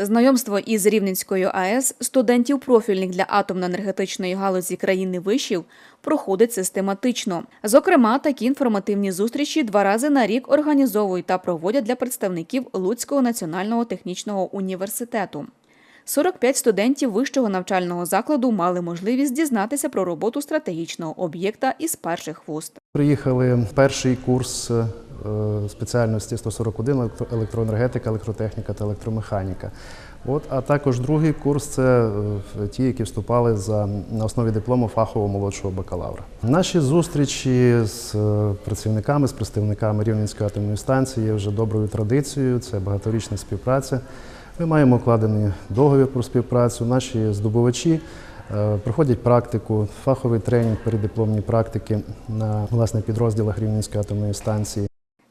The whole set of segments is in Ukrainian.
Знайомство із Рівненською АЕС студентів профільних для атомно-енергетичної галузі країни вишів проходить систематично. Зокрема, такі інформативні зустрічі два рази на рік організовують та проводять для представників Луцького національного технічного університету. 45 студентів вищого навчального закладу мали можливість дізнатися про роботу стратегічного об'єкта із перших вуст. Приїхали перший курс спеціальності 141 електро- електроенергетика, електротехніка та електромеханіка. От, а також другий курс це е, ті, які вступали за, на основі диплому фахового молодшого бакалавра. Наші зустрічі з е, працівниками, з представниками Рівненської атомної станції є вже доброю традицією, це багаторічна співпраця. Ми маємо укладений договір про співпрацю. Наші здобувачі е, проходять практику, фаховий тренінг, передипломні практики на власне підрозділах Рівненської атомної станції.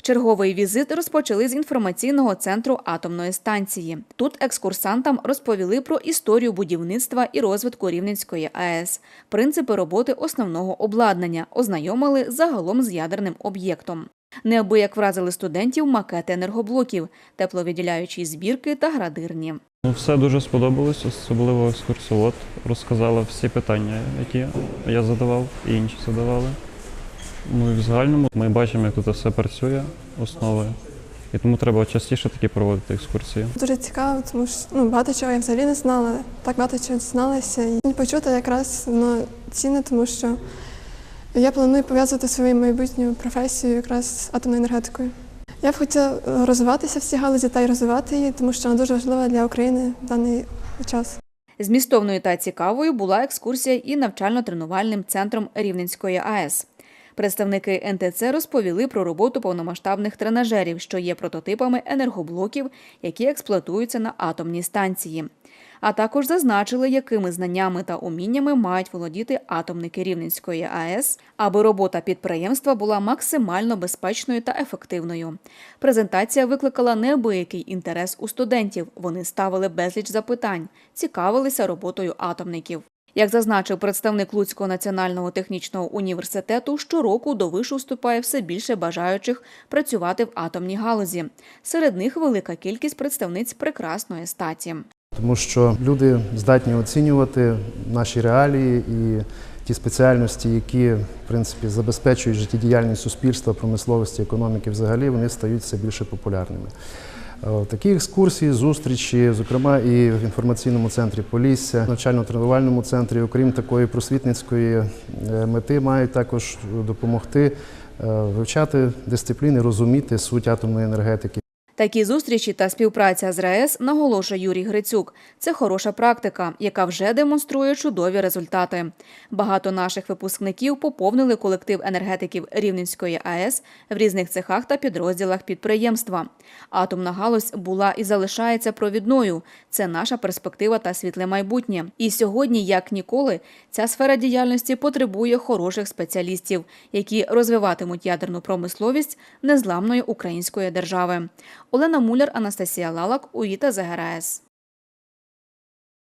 Черговий візит розпочали з інформаційного центру атомної станції. Тут екскурсантам розповіли про історію будівництва і розвитку Рівненської АЕС, принципи роботи основного обладнання, ознайомили загалом з ядерним об'єктом. Неабияк вразили студентів макети енергоблоків, тепловідділяючі збірки та градирні. Ну, все дуже сподобалось, особливо екскурсовод розказала всі питання, які я задавав і інші задавали. Ну і в загальному ми бачимо, як тут все працює, основи. І тому треба частіше такі проводити екскурсії. Дуже цікаво, тому що ну, багато чого я взагалі не знала, так багато чого дізналася. І почути якраз ну, цінне, тому що я планую пов'язувати свою майбутню професію якраз з атомною енергетикою. Я б хотіла розвиватися в цій галузі та й розвивати її, тому що вона дуже важлива для України в даний час. Змістовною та цікавою була екскурсія і навчально-тренувальним центром Рівненської АЕС. Представники НТЦ розповіли про роботу повномасштабних тренажерів, що є прототипами енергоблоків, які експлуатуються на атомній станції. А також зазначили, якими знаннями та уміннями мають володіти атомники Рівненської АЕС, аби робота підприємства була максимально безпечною та ефективною. Презентація викликала неабиякий інтерес у студентів. Вони ставили безліч запитань, цікавилися роботою атомників. Як зазначив представник Луцького національного технічного університету, щороку до вишу вступає все більше бажаючих працювати в атомній галузі. Серед них велика кількість представниць прекрасної статі. Тому що люди здатні оцінювати наші реалії і ті спеціальності, які в принципі забезпечують життєдіяльність суспільства, промисловості, економіки взагалі, вони стають все більше популярними. Е, Такі екскурсії, зустрічі, зокрема і в інформаційному центрі Полісся, навчально-тренувальному центрі, окрім такої просвітницької е, мети, мають також допомогти е, вивчати дисципліни, розуміти суть атомної енергетики. Такі зустрічі та співпраця з РаЕС, наголошує Юрій Грицюк, це хороша практика, яка вже демонструє чудові результати. Багато наших випускників поповнили колектив енергетиків Рівненської АЕС в різних цехах та підрозділах підприємства. Атомна галузь була і залишається провідною. Це наша перспектива та світле майбутнє. І сьогодні, як ніколи, ця сфера діяльності потребує хороших спеціалістів, які розвиватимуть ядерну промисловість незламної української держави. Олена Муляр, Анастасія Лалак, УІТА ЗГРАЕС.